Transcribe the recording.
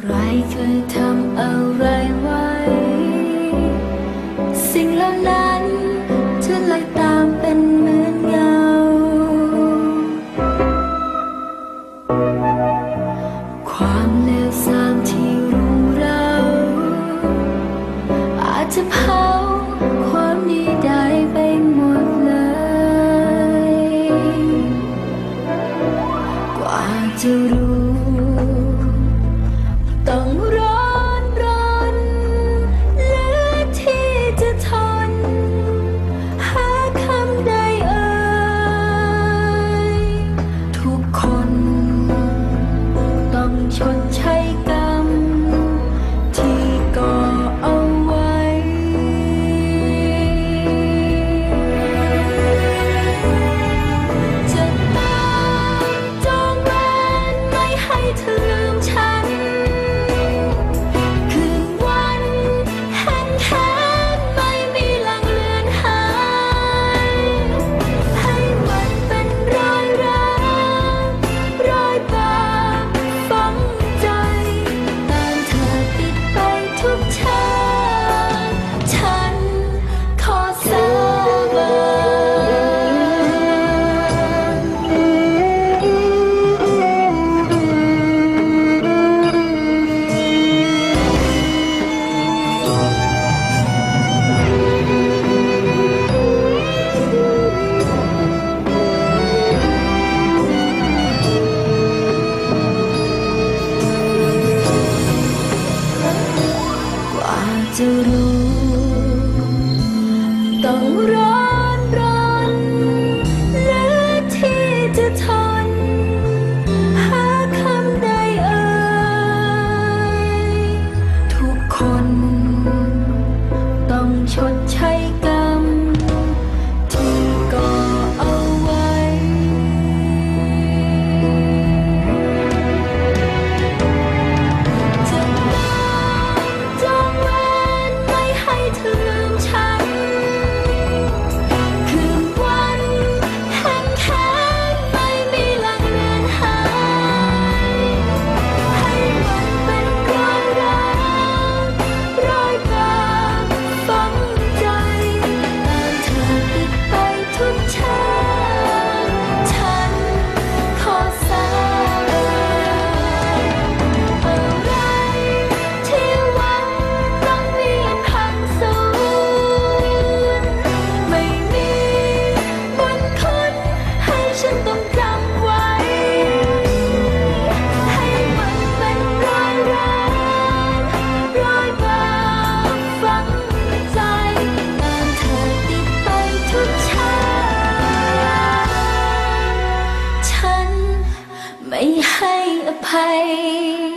ใครเคยทำอะไรไวสิ่งเหล่านั้นจะลยตามเป็นเหมือนเงา ความเลวทรามที่รู้เรา อาจจะเผาความดีได้ไปหมดเลย กว่าจะรู้ จะรู้ต้องรอ ให้อภัย